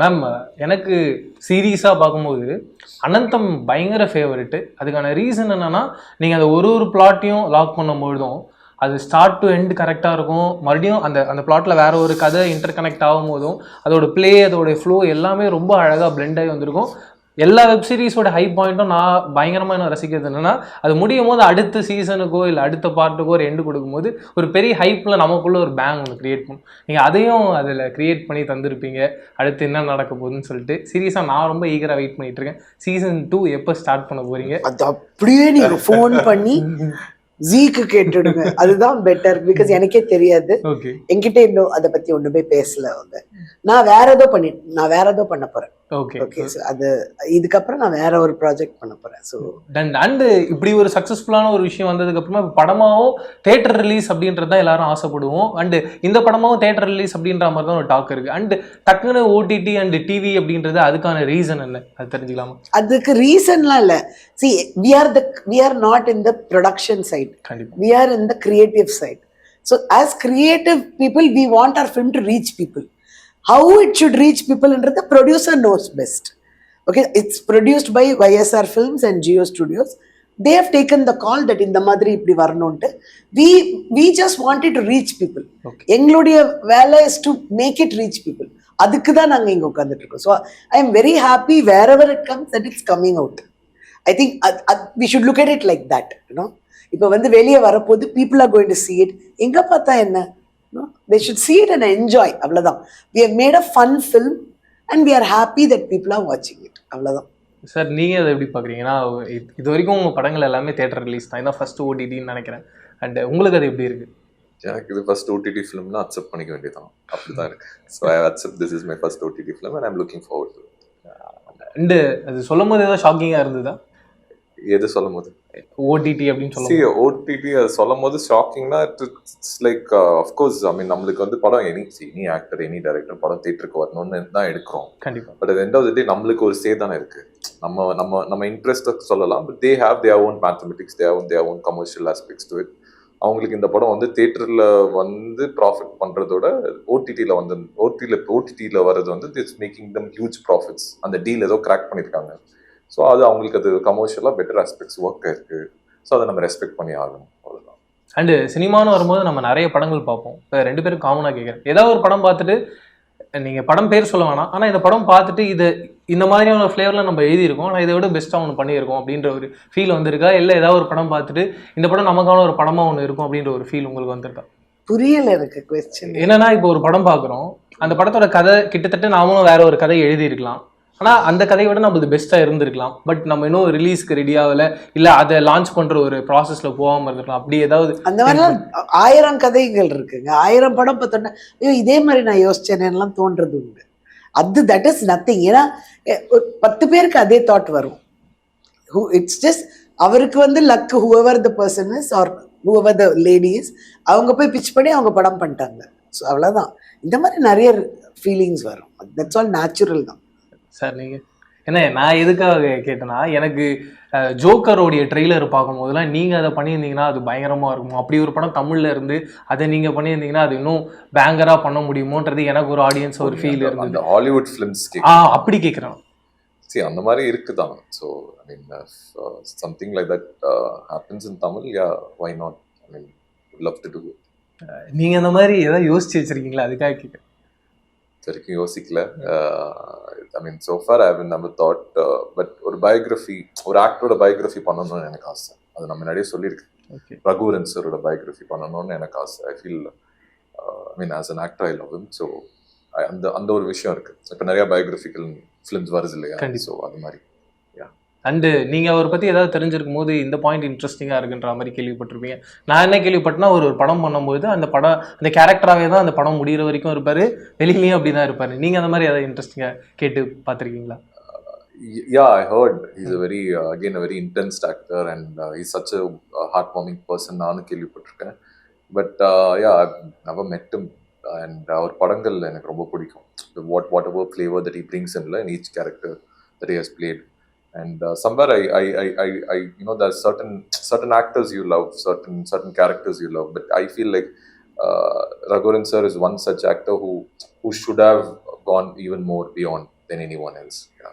Ma'am எனக்கு சீரியஸாக பார்க்கும்போது அனந்தம் பயங்கர ஃபேவரெட்டு அதுக்கான ரீசன் என்னன்னா நீங்கள் அந்த ஒரு ஒரு பிளாட்டையும் லாக் பண்ணும்பொழுதும் அது ஸ்டார்ட் டு எண்ட் கரெக்டாக இருக்கும். மறுபடியும் அந்த அந்த பிளாட்டில் வேறு ஒரு கதை இன்டர் கனெக்ட் ஆகும் போதும் அதோட ப்ளே அதோட ஃப்ளோ எல்லாமே ரொம்ப அழகாக ப்ளெண்ட் ஆகி வந்திருக்கும். எல்லா வெப் சீரிஸோட ஹை பாயிண்ட்டும் நான் பயங்கரமாக என்ன ரசிக்கிறது என்னன்னா அது முடியும் போது அடுத்த சீசனுக்கோ இல்லை அடுத்த பார்ட்டுக்கோ ஒரு எண்டு கொடுக்கும்போது ஒரு பெரிய ஹைப்பில் நமக்குள்ள ஒரு பேங் ஒன்று கிரியேட் பண்ணும். நீங்கள் அதையும் அதில் கிரியேட் பண்ணி தந்திருப்பீங்க. அடுத்து என்ன நடக்க போகுதுன்னு சொல்லிட்டு சீரியஸாக நான் ரொம்ப ஈகராக வெயிட் பண்ணிட்டு இருக்கேன். சீசன் டூ எப்போ ஸ்டார்ட் பண்ண போறீங்க? அது அப்படியே நீங்க ஃபோன் பண்ணி ஜீக்கு கேட்டுடுங்க. அதுதான் பெட்டர் பிகாஸ் எனக்கே தெரியாது. என்கிட்ட இன்னும் அதை பத்தி ஒண்ணுமே பேசல அவங்க. நான் வேற ஏதோ பண்ணி நான் வேற ஏதோ பண்ண போறேன். ஓகே ஓகே அது இதுக்கப்புறம் நான் வேற ஒரு ப்ராஜெக்ட் பண்ண போறேன். ஸோ அண்ட் அண்டு இப்படி ஒரு சக்ஸஸ்ஃபுல்லான ஒரு விஷயம் வந்ததுக்கு அப்புறமா இப்ப படமாவும் தேட்டர் ரிலீஸ் அப்படின்றது தான் எல்லாரும் ஆசைப்படுவோம். அண்டு இந்த படமாவும் தேட்டர் ரிலீஸ் அப்படின்ற மாதிரி தான் ஒரு டாக் இருக்கு. அண்டு டக்குன்னு ஓடிடி அண்ட் டிவி அப்படின்றது அதுக்கான ரீசன் என்ன? அது தெரிஞ்சுக்கலாமா? அதுக்கு ரீசன்லாம் இல்ல. See we are the we are not in the production side கண்டிப்பா. We are in the creative side. So, as creative people, we want our film to reach people. How it should reach people, and the producer knows best. Okay, it's produced by YSR Films and Geo Studios. They have taken the call that in the Madri இப்படி வரணும்ட்டு we we just wanted to reach people. Okay. எங்களுடைய வேலை is to make it reach people அதுக்கு தான் நாங்கள் இங்கே உட்காந்துட்டு இருக்கோம் so I am very happy wherever it comes that it's coming out I think we should look at it like that you know இப்போ வந்து வெளியே வரப்போது people are going to see it எங்கே பார்த்தா என்ன they should see it and enjoy அவ்வளோதான் we have made a fun film and we are happy that people are வாட்சிங் it அவ்வளோதான் சார் நீங்க அதை எப்படி பாக்குறீங்கன்னா இது- இது வரைக்கும் உங்க படங்கள் எல்லாமே தேட்டர் ரிலீஸ் தான். இதான் ஃபர்ஸ்ட் ஓடிடின்னு நினைக்கிறேன். அண்ட் உங்களுக்கு அது எப்படி இருக்கு? எனக்கு இது ஃபர்ஸ்ட் ஓடிடி ஃபிலிம்னா அக்செப்ட் பண்ணிக்க வேண்டியதான் அப்படிதான் இருக்கு. So I accept this is my first OTT film and I'm looking forward to and அது சொல்லும் போது ஏதாவது ஷாக்கிங்காக இருந்ததா? எது சொல்லும் போது ஓடிடி அப்படின்னு சி சொல்லும் ஓடிடி அது சொல்லும் போது ஷாக்கிங்னா it's like of course I mean நம்மளுக்கு வந்து படம் any any actor any director படம் தேட்டருக்கு வரணும்னு தான் எடுக்கிறோம். கண்டிப்பா. But end of the day நம்மளுக்கு ஒரு சே தானே இருக்கு. நம்ம நம்ம நம்ம இன்ட்ரெஸ்ட் சொல்லலாம் but they have their own mathematics their own their own commercial aspects to it அவங்களுக்கு இந்த படம் வந்து தேட்டரில் வந்து ப்ராஃபிட் பண்ணுறதோட ஓடிடியில் வந்து ஓடிடியில் ஓடிடியில் வர்றது வந்து it's making them huge profits அந்த டீல் ஏதோ கிராக் பண்ணியிருக்காங்க ஸோ அது அவங்களுக்கு அது கமர்ஷியலாக பெட்டர் ஆஸ்பெக்ட்ஸ் ஒர்க் இருக்கு. ஸோ அதை நம்ம ரெஸ்பெக்ட் பண்ணி ஆகணும். அவ்வளோதான் அண்டு சினிமான்னு வரும்போது நம்ம நிறைய படங்கள் பார்ப்போம். இப்போ ரெண்டு பேரும் காமனாக கேட்குறேன் ஏதாவது ஒரு படம் பார்த்துட்டு நீங்கள் படம் பேர் சொல்ல வேணாம். ஆனால் இந்த படம் பார்த்துட்டு இது இந்த மாதிரியான ஃப்ளேவரில் நம்ம எழுதியிருக்கோம். ஆனால் இதை விட பெஸ்ட்டாக ஒன்று பண்ணியிருக்கோம் அப்படின்ற ஒரு ஃபீல் வந்திருக்கா? இல்லை ஏதாவது ஒரு படம் பார்த்துட்டு இந்த படம் நமக்கான ஒரு படமாக ஒன்று இருக்கும் அப்படின்ற ஒரு ஃபீல் உங்களுக்கு வந்திருக்கா? புரியல எனக்கு கொஸ்டின் என்னன்னா இப்போ ஒரு படம் பார்க்குறோம். அந்த படத்தோட கதை கிட்டத்தட்ட நாமளும் வேற ஒரு கதை எழுதியிருக்கலாம். ஆனால் அந்த கதையை விட நம்மளுக்கு பெஸ்ட்டாக இருந்திருக்கலாம். பட் நம்ம இன்னும் ரிலீஸ்க்கு ரெடி ஆகல. இல்லை அதை லான்ச் பண்ணுற ஒரு ப்ராசஸில் போகாமல் இருந்திருக்கலாம். அப்படி ஏதாவது அந்த மாதிரிலாம் ஆயிரம் கதைகள் இருக்குங்க. ஆயிரம் படம் பார்த்தோன்னா ஐயோ இதே மாதிரி நான் யோசிச்சேனேலாம் தோன்றது உண்டு. அது தட் இஸ் நத்திங் ஏன்னா ஒரு பத்து பேருக்கு அதே தாட் வரும். ஹூ இட்ஸ் ஜஸ்ட் அவருக்கு வந்து luck whoever the person is or whoever the ladies அவங்க போய் பிச் பண்ணி அவங்க படம் பண்ணிட்டாங்க. ஸோ அவ்வளோதான் இந்த மாதிரி நிறைய ஃபீலிங்ஸ் வரும். தட்ஸ் ஆல் நேச்சுரல் தான். சார் நீங்கள் என்ன நான் எதுக்காக கேட்டேன்னா எனக்கு ஜோக்கரோடைய ட்ரெய்லர் பார்க்கும்போதெல்லாம் நீங்கள் அதை பண்ணியிருந்தீங்கன்னா அது பயங்கரமாக இருக்கும்? அப்படி ஒரு படம் தமிழில் இருந்து அதை நீங்கள் பண்ணியிருந்தீங்கன்னா அது இன்னும் பேங்கராக பண்ண முடியுமோன்றது எனக்கு ஒரு ஆடியன்ஸ் ஒரு ஃபீல் இருந்தது. ஹாலிவுட் ஃபிலிம்ஸ் ஆ அப்படி கேட்குறேன் see அந்த மாதிரி இருக்குதான். So I mean something like that happens in Tamil yeah why not I mean love to do நீங்கள் அந்த மாதிரி ஏதாவது யோசிச்சு வச்சிருக்கீங்களா? அதுக்காக கேட்குறேன் வரைக்கும் யோசிக்கல. I mean so far I have நம்ம தாட் பட் ஒரு பயோகிராஃபி ஒரு ஆக்டரோட பயோகிராஃபி பண்ணணும்னு எனக்கு ஆசை. அது நம்ம நிறைய சொல்லியிருக்கேன். ரகுவரன் சரோட பயோகிராஃபி பண்ணணும்னு எனக்கு ஆசை. I feel I mean as an actor I love him. So அந்த அந்த ஒரு விஷயம் இருக்கு. இப்போ நிறைய பயோகிராஃபிக்கல் ஃபிலிம்ஸ் வருது இல்லையா. ஸோ அது மாதிரி. அண்டு நீங்கள் அவரை பற்றி ஏதாவது தெரிஞ்சிருக்கும் போது இந்த பாயிண்ட் இன்ட்ரெஸ்டிங்காக இருக்குன்ற மாதிரி கேள்விப்பட்டிருப்பீங்க. நான் என்ன கேள்விப்பட்டேன்னா ஒரு ஒரு படம் பண்ணும்போது அந்த படம் அந்த கேரக்டராகவே தான் அந்த படம் முடிகிற வரைக்கும் இருப்பார். வெளியிலையும் அப்படி தான் இருப்பார். நீங்கள் அந்த மாதிரி ஏதாவது இன்ட்ரெஸ்டிங்காக கேட்டு பார்த்துருக்கீங்களா? Yeah i heard. He's a very uh, again a very intense actor and uh, he's such a, uh, heartwarming person நானும் கேள்விப்பட்டிருக்கேன். பட் யா நவ மெட்டும் அண்ட் அவர் படங்கள் எனக்கு ரொம்ப பிடிக்கும். What whatever flavour that he brings in in each character that he has played and uh, somewhere I, I, I, I, you know there's certain certain actors you love certain certain characters you love but I feel like uh, sir is one such actor who who should have gone even more beyond than anyone else. Yeah.